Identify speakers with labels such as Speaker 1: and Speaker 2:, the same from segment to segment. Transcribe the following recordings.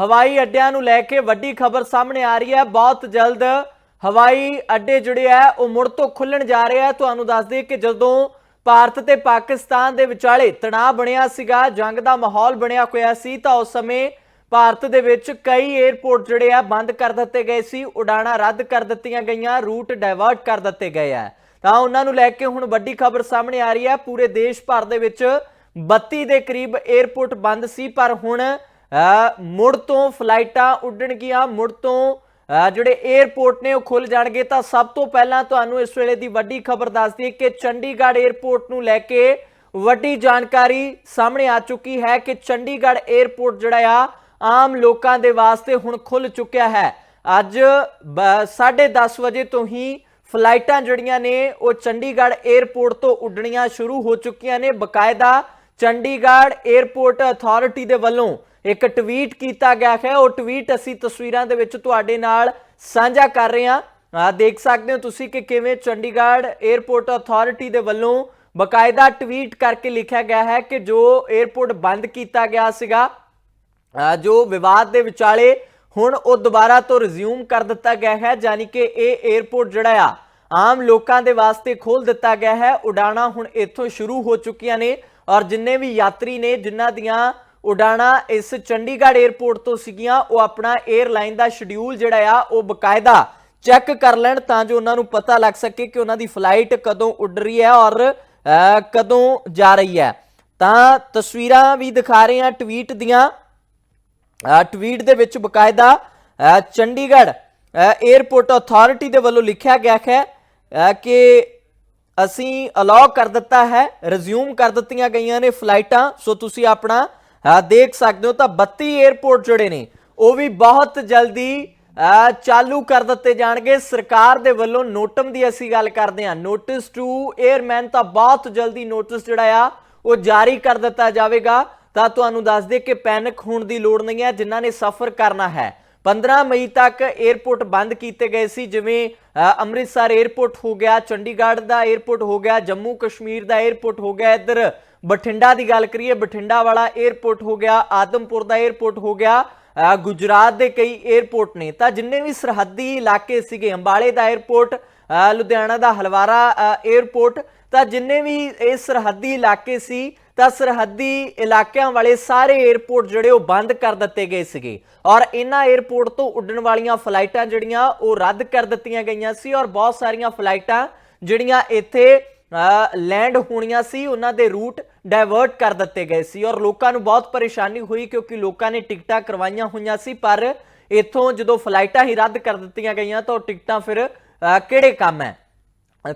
Speaker 1: ਹਵਾਈ ਅੱਡਿਆਂ ਨੂੰ ਲੈ ਕੇ ਵੱਡੀ ਖਬਰ ਸਾਹਮਣੇ ਆ ਰਹੀ ਹੈ। ਬਹੁਤ ਜਲਦ ਹਵਾਈ ਅੱਡੇ ਜਿਹੜੇ ਆ, ਉਹ ਮੁੜ ਤੋਂ ਖੁੱਲਣ ਜਾ ਰਹੇ ਆ। ਤੁਹਾਨੂੰ ਦੱਸ ਦਈਏ ਕਿ ਜਦੋਂ ਭਾਰਤ ਤੇ ਪਾਕਿਸਤਾਨ ਦੇ ਵਿਚਾਲੇ ਤਣਾਅ ਬਣਿਆ ਸੀਗਾ, ਜੰਗ ਦਾ ਮਾਹੌਲ ਬਣਿਆ ਹੋਇਆ ਸੀ, ਤਾਂ ਉਸ ਸਮੇਂ ਭਾਰਤ ਦੇ ਵਿੱਚ ਕਈ 에ਅਰਪੋਰਟ ਜਿਹੜੇ ਆ, ਬੰਦ ਕਰ ਦਿੱਤੇ ਗਏ ਸੀ। ਉਡਾਣਾਂ ਰੱਦ ਕਰ ਦਿੱਤੀਆਂ ਗਈਆਂ, ਰੂਟ ਡਾਇਵਰਟ ਕਰ ਦਿੱਤੇ ਗਏ ਆ। ਤਾਂ ਉਹਨਾਂ ਨੂੰ ਲੈ ਕੇ ਹੁਣ ਵੱਡੀ ਖਬਰ ਸਾਹਮਣੇ ਆ ਰਹੀ ਹੈ। ਪੂਰੇ ਦੇਸ਼ ਭਰ ਦੇ ਵਿੱਚ 32 ਦੇ ਕਰੀਬ 에ਅਰਪੋਰਟ ਬੰਦ ਸੀ, ਪਰ ਹੁਣ ਮੁੜ ਤੋਂ ਫਲਾਈਟਾਂ ਉੱਡਣਗੀਆਂ, ਮੁੜ ਤੋਂ ਜਿਹੜੇ 에ਅਰਪੋਰਟ ਨੇ ਉਹ ਖੁੱਲ ਜਾਣਗੇ। ਤਾਂ ਸਭ ਤੋਂ ਪਹਿਲਾਂ ਤੁਹਾਨੂੰ ਇਸ ਵੇਲੇ ਦੀ ਵੱਡੀ ਖਬਰ ਦੱਸਦੀ ਦਈਏ ਕਿ ਚੰਡੀਗੜ੍ਹ 에ਅਰਪੋਰਟ ਨੂੰ ਲੈ ਕੇ ਵੱਡੀ ਜਾਣਕਾਰੀ ਸਾਹਮਣੇ ਆ ਚੁੱਕੀ ਹੈ ਕਿ ਚੰਡੀਗੜ੍ਹ 에ਅਰਪੋਰਟ ਜਿਹੜਾ ਆ, ਆਮ ਲੋਕਾਂ ਦੇ ਵਾਸਤੇ ਹੁਣ ਖੁੱਲ ਚੁੱਕਿਆ ਹੈ। ਅੱਜ 10:30 ਵਜੇ ਤੋਂ ਹੀ ਫਲਾਈਟਾਂ ਜਿਹੜੀਆਂ ਨੇ, ਉਹ ਚੰਡੀਗੜ੍ਹ 에ਅਰਪੋਰਟ ਤੋਂ ਉੱਡਣੀਆਂ ਸ਼ੁਰੂ ਹੋ ਚੁੱਕੀਆਂ ਨੇ। ਬਕਾਇਦਾ ਚੰਡੀਗੜ੍ਹ 에ਅਰਪੋਰਟ ਅਥਾਰਟੀ ਦੇ ਵੱਲੋਂ ਇੱਕ ਟਵੀਟ ਕੀਤਾ ਗਿਆ ਹੈ। ਉਹ ਟਵੀਟ ਅਸੀਂ ਤਸਵੀਰਾਂ ਦੇ ਵਿੱਚ ਤੁਹਾਡੇ ਨਾਲ ਸਾਂਝਾ ਕਰ ਰਹੇ ਹਾਂ। ਆ ਦੇਖ ਸਕਦੇ ਹੋ ਤੁਸੀਂ ਕਿ ਕਿਵੇਂ ਚੰਡੀਗੜ੍ਹ 에ਅਰਪੋਰਟ ਅਥਾਰਟੀ ਦੇ ਵੱਲੋਂ ਬਕਾਇਦਾ ਟਵੀਟ ਕਰਕੇ ਲਿਖਿਆ ਗਿਆ ਹੈ ਕਿ ਜੋ 에ਅਰਪੋਰਟ ਬੰਦ ਕੀਤਾ ਗਿਆ ਸੀਗਾ ਜੋ ਵਿਵਾਦ ਦੇ ਵਿਚਾਲੇ ਹੁਣ ਉਹ ਦੁਬਾਰਾ ਤੋਂ ਰਿਜ਼ਿਊਮ ਕਰ ਦਿੱਤਾ ਗਿਆ ਹੈ। ਯਾਨੀ ਕਿ ਇਹ 에ਅਰਪੋਰਟ ਜਿਹੜਾ ਆ, ਆਮ ਲੋਕਾਂ ਦੇ ਵਾਸਤੇ ਖੋਲ ਦਿੱਤਾ ਗਿਆ ਹੈ। ਉਡਾਣਾ ਹੁਣ ਇੱਥੋਂ ਸ਼ੁਰੂ ਹੋ ਚੁੱਕੀਆਂ ਨੇ ਔਰ ਜਿੰਨੇ ਵੀ ਯਾਤਰੀ ਨੇ, ਜਿਨ੍ਹਾਂ ਦੀਆਂ ਉਡਾਣਾ ਇਸ ਚੰਡੀਗੜ੍ਹ 에ਅਰਪੋਰਟ ਤੋਂ ਸੀਗੀਆਂ। ਉਹ ਆਪਣਾ 에ਅਰਲਾਈਨ ਦਾ ਸ਼ਡਿਊਲ ਜਿਹੜਾ ਆ, ਉਹ ਬਕਾਇਦਾ ਚੈੱਕ ਕਰ ਲੈਣ ਤਾਂ ਜੋ ਉਹਨਾਂ ਨੂੰ ਪਤਾ ਲੱਗ ਸਕੇ ਕਿ ਉਹਨਾਂ ਦੀ ਫਲਾਈਟ ਕਦੋਂ ਉੱਡ ਰਹੀ ਹੈ ਔਰ ਕਦੋਂ ਜਾ ਰਹੀ ਹੈ। ਤਾਂ ਤਸਵੀਰਾਂ ਵੀ ਦਿਖਾ ਰਹੇ ਹਾਂ ਟਵੀਟ ਦੀਆਂ। ਟਵੀਟ ਦੇ ਵਿੱਚ ਬਕਾਇਦਾ ਚੰਡੀਗੜ੍ਹ 에ਅਰਪੋਰਟ ਅਥਾਰਟੀ ਦੇ ਵੱਲੋਂ ਲਿਖਿਆ ਗਿਆ ਹੈ ਕਿ ਅਸੀਂ ਅਲਾਉ ਕਰ ਦਿੱਤਾ ਹੈ ਰਿਜ਼ਿਊਮ ਕਰ ਦਿੱਤੀਆਂ ਗਈਆਂ ਨੇ ਫਲਾਈਟਾਂ ਸੋ ਤੁਸੀਂ ਆਪਣਾ ਦੇਖ ਸਕਦੇ ਹੋ ਤਾਂ 32 ਏਅਰਪੋਰਟ ਜਿਹੜੇ ਨੇ, ਉਹ ਵੀ ਬਹੁਤ ਜਲਦੀ ਚਾਲੂ ਕਰ ਦਿੱਤੇ ਜਾਣਗੇ। ਸਰਕਾਰ ਦੇ ਵੱਲੋਂ ਨੋਟਮ ਦੀ ਅਸੀਂ ਗੱਲ ਕਰਦੇ ਹਾਂ। ਨੋਟਿਸ ਟੂ 에ਅਰਮੈਨ ਤਾਂ ਬਹੁਤ ਜਲਦੀ ਨੋਟਿਸ ਜਿਹੜਾ ਆ, ਉਹ ਜਾਰੀ ਕਰ ਦਿੱਤਾ ਜਾਵੇਗਾ। ਤਾਂ ਤੁਹਾਨੂੰ ਦੱਸ ਦੇ ਕਿ ਪੈਨਿਕ ਹੋਣ ਦੀ ਲੋੜ ਨਹੀਂ ਹੈ, ਜਿਨ੍ਹਾਂ ਨੇ ਸਫ਼ਰ ਕਰਨਾ ਹੈ। 15 ਮਈ ਤੱਕ 에ਅਰਪੋਰਟ ਬੰਦ ਕੀਤੇ ਗਏ ਸੀ, ਜਿਵੇਂ ਅੰਮ੍ਰਿਤਸਰ 에ਅਰਪੋਰਟ ਹੋ ਗਿਆ, ਚੰਡੀਗੜ੍ਹ ਦਾ 에ਅਰਪੋਰਟ ਹੋ ਗਿਆ ਜੰਮੂ ਕਸ਼ਮੀਰ ਦਾ 에ਅਰਪੋਰਟ ਹੋ ਗਿਆ, ਇੱਧਰ ਬਠਿੰਡਾ ਦੀ ਗੱਲ ਕਰੀਏ, ਬਠਿੰਡਾ ਵਾਲਾ 에어ਪੋਰਟ ਹੋ ਗਿਆ, ਆਦਮਪੁਰ ਦਾ 에어ਪੋਰਟ ਹੋ ਗਿਆ ਗੁਜਰਾਤ ਦੇ ਕਈ 에어ਪੋਰਟ ਨੇ। ਤਾਂ ਜਿੰਨੇ ਵੀ ਸਰਹੱਦੀ ਇਲਾਕੇ ਸੀਗੇ, ਅੰਬਾਲੇ ਦਾ 에어ਪੋਰਟ ਲੁਧਿਆਣਾ ਦਾ ਹਲਵਾਰਾ 에어ਪੋਰਟ ਤਾਂ ਜਿੰਨੇ ਵੀ ਇਹ ਸਰਹੱਦੀ ਇਲਾਕੇ ਸੀ, ਤਾਂ ਸਰਹੱਦੀ ਇਲਾਕਿਆਂ ਵਾਲੇ ਸਾਰੇ 에어ਪੋਰਟ ਜਿਹੜੇ ਉਹ ਬੰਦ ਕਰ ਦਿੱਤੇ ਗਏ ਸੀਗੇ। ਔਰ ਇਹਨਾਂ 에어ਪੋਰਟ ਤੋਂ ਉੱਡਣ ਵਾਲੀਆਂ ਫਲਾਈਟਾਂ ਜਿਹੜੀਆਂ, ਉਹ ਰੱਦ ਕਰ ਦਿੱਤੀਆਂ ਗਈਆਂ ਸੀ ਔਰ ਬਹੁਤ ਸਾਰੀਆਂ ਫਲਾਈਟਾਂ ਜਿਹੜੀਆਂ ਇੱਥੇ ਲੈਂਡ ਹੋਣੀਆਂ ਸੀ, ਉਹਨਾਂ ਦੇ ਰੂਟ ਡਾਇਵਰਟ ਕਰ ਦਿੱਤੇ ਗਏ ਸੀ ਔਰ ਲੋਕਾਂ ਨੂੰ ਬਹੁਤ ਪਰੇਸ਼ਾਨੀ ਹੋਈ ਕਿਉਂਕਿ ਲੋਕਾਂ ਨੇ ਟਿਕਟਾਂ ਕਰਵਾਈਆਂ ਹੋਈਆਂ ਸੀ, ਪਰ ਇੱਥੋਂ ਜਦੋਂ ਫਲਾਈਟਾਂ ਹੀ ਰੱਦ ਕਰ ਦਿੱਤੀਆਂ ਗਈਆਂ ਤਾਂ ਉਹ ਟਿਕਟਾਂ ਫਿਰ ਕਿਹੜੇ ਕੰਮ ਹੈ?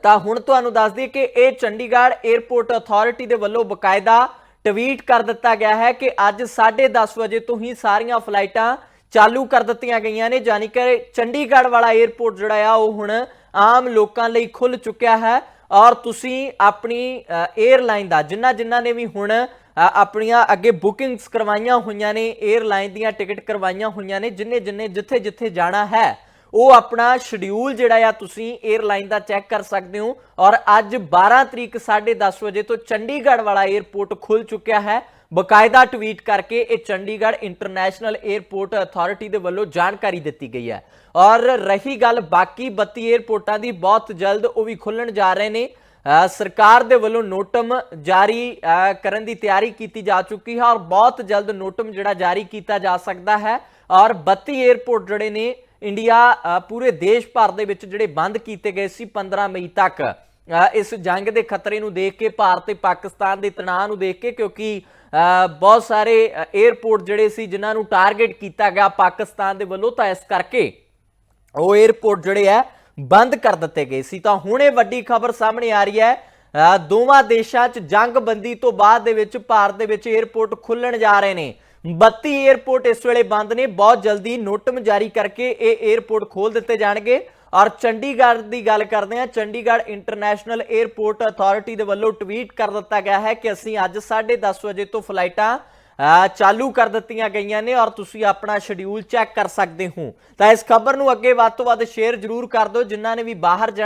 Speaker 1: ਤਾਂ ਹੁਣ ਤੁਹਾਨੂੰ ਦੱਸ ਦਈਏ ਕਿ ਇਹ ਚੰਡੀਗੜ੍ਹ 에ਅਰਪੋਰਟ ਅਥਾਰਟੀ ਦੇ ਵੱਲੋਂ ਬਕਾਇਦਾ ਟਵੀਟ ਕਰ ਦਿੱਤਾ ਗਿਆ ਹੈ ਕਿ ਅੱਜ 10:30 ਵਜੇ ਤੋਂ ਹੀ ਸਾਰੀਆਂ ਫਲਾਈਟਾਂ ਚਾਲੂ ਕਰ ਦਿੱਤੀਆਂ ਗਈਆਂ ਨੇ ਯਾਨੀ ਕਿ ਚੰਡੀਗੜ੍ਹ ਵਾਲਾ 에ਅਰਪੋਰਟ ਜਿਹੜਾ ਆ, ਉਹ ਹੁਣ ਆਮ ਲੋਕਾਂ ਲਈ ਖੁੱਲ ਚੁੱਕਿਆ ਹੈ। ਔਰ ਤੁਸੀਂ ਆਪਣੀ 에ਅਰਲਾਈਨ ਦਾ, ਜਿੰਨਾ ਜਿੰਨਾ ਨੇ ਵੀ ਹੁਣ ਆਪਣੀਆਂ ਅੱਗੇ ਬੁਕਿੰਗਸ ਕਰਵਾਈਆਂ ਹੋਈਆਂ ਨੇ 에ਅਰਲਾਈਨ ਦੀਆਂ ਟਿਕਟ ਕਰਵਾਈਆਂ ਹੋਈਆਂ ਨੇ, ਜਿੰਨੇ ਜਿੰਨੇ ਜਿੱਥੇ ਜਿੱਥੇ ਜਾਣਾ ਹੈ, ਉਹ ਆਪਣਾ ਸ਼ਡਿਊਲ ਜਿਹੜਾ ਆ ਤੁਸੀਂ 에ਅਰਲਾਈਨ ਦਾ ਚੈੱਕ ਕਰ ਸਕਦੇ ਹੋ। ਔਰ ਅੱਜ 12 ਤਰੀਕ 10:30 ਵਜੇ ਤੋਂ ਚੰਡੀਗੜ੍ਹ ਵਾਲਾ 에ਅਰਪੋਰਟ ਖੁੱਲ ਚੁੱਕਿਆ ਹੈ। ਬਕਾਇਦਾ ਟਵੀਟ ਕਰਕੇ ਇਹ ਚੰਡੀਗੜ੍ਹ ਇੰਟਰਨੈਸ਼ਨਲ 에ਅਰਪੋਰਟ ਅਥਾਰਟੀ ਦੇ ਵੱਲੋਂ ਜਾਣਕਾਰੀ ਦਿੱਤੀ ਗਈ ਹੈ। ਔਰ ਰਹੀ ਗੱਲ ਬਾਕੀ 32 에ਅਰਪੋਰਟਾਂ ਦੀ, ਬਹੁਤ ਜਲਦ ਉਹ ਵੀ ਖੁੱਲਣ ਜਾ ਰਹੇ ਨੇ। ਸਰਕਾਰ ਦੇ ਵੱਲੋਂ ਨੋਟਮ ਜਾਰੀ ਕਰਨ ਦੀ ਤਿਆਰੀ ਕੀਤੀ ਜਾ ਚੁੱਕੀ ਹੈ ਔਰ ਬਹੁਤ ਜਲਦ ਨੋਟਮ ਜਿਹੜਾ ਜਾਰੀ ਕੀਤਾ ਜਾ ਸਕਦਾ ਹੈ। ਔਰ 32 에ਅਰਪੋਰਟ ਜਿਹੜੇ ਨੇ, ਇੰਡੀਆ ਪੂਰੇ ਦੇਸ਼ ਭਰ ਦੇ ਵਿੱਚ ਜਿਹੜੇ ਬੰਦ ਕੀਤੇ ਗਏ ਸੀ 15 ਮਈ ਤੱਕ। ਇਸ ਜੰਗ ਦੇ ਖਤਰੇ ਨੂੰ ਦੇਖ ਕੇ, ਭਾਰਤ ਤੇ ਪਾਕਿਸਤਾਨ ਦੇ ਤਣਾਅ ਨੂੰ ਦੇਖ ਕੇ, ਕਿਉਂਕਿ ਬਹੁਤ ਸਾਰੇ 에어ਪੋਰਟ ਜਿਹੜੇ ਸੀ ਜਿਨ੍ਹਾਂ ਨੂੰ ਟਾਰਗੇਟ ਕੀਤਾ ਗਿਆ ਪਾਕਿਸਤਾਨ ਦੇ ਵੱਲੋਂ, ਤਾਂ ਇਸ ਕਰਕੇ ਉਹ 에어ਪੋਰਟ ਜਿਹੜੇ ਆ ਬੰਦ ਕਰ ਦਿੱਤੇ ਗਏ ਸੀ। ਤਾਂ ਹੁਣ ਇਹ ਵੱਡੀ ਖਬਰ ਸਾਹਮਣੇ ਆ ਰਹੀ ਹੈ ਦੋਵਾਂ ਦੇਸ਼ਾਂ 'ਚ ਜੰਗਬੰਦੀ ਤੋਂ ਬਾਅਦ ਦੇ ਵਿੱਚ ਭਾਰਤ ਦੇ ਵਿੱਚ 에어ਪੋਰਟ ਖੁੱਲਣ ਜਾ ਰਹੇ ਨੇ। 32 에어ਪੋਰਟ ਇਸ ਵੇਲੇ ਬੰਦ ਨੇ, ਬਹੁਤ ਜਲਦੀ ਨੋਟਮ ਜਾਰੀ ਕਰਕੇ ਇਹ 에어ਪੋਰਟ ਖੋਲ ਦਿੱਤੇ ਜਾਣਗੇ। ਔਰ ਚੰਡੀਗੜ੍ਹ ਦੀ ਗੱਲ ਕਰਦੇ ਹਾਂ, ਚੰਡੀਗੜ੍ਹ ਇੰਟਰਨੈਸ਼ਨਲ 에ਅਰਪੋਰਟ ਅਥਾਰਟੀ ਦੇ ਵੱਲੋਂ ਟਵੀਟ ਕਰ ਦਿੱਤਾ ਗਿਆ ਹੈ ਕਿ ਅਸੀਂ ਅੱਜ 10:30 ਵਜੇ ਤੋਂ ਫਲਾਈਟਾਂ ਚਾਲੂ ਕਰ ਦਿੱਤੀਆਂ ਗਈਆਂ ਨੇ ਔਰ ਤੁਸੀਂ ਆਪਣਾ ਸ਼ਡਿਊਲ ਚੈੱਕ ਕਰ ਸਕਦੇ ਹੋ। ਤਾਂ ਇਸ ਖਬਰ ਨੂੰ ਅੱਗੇ ਵੱਧ ਤੋਂ ਵੱਧ ਸ਼ੇਅਰ ਜ਼ਰੂਰ ਕਰ ਦਿਓ, ਜਿਨ੍ਹਾਂ ਨੇ ਵੀ ਬਾਹਰ ਜਾ-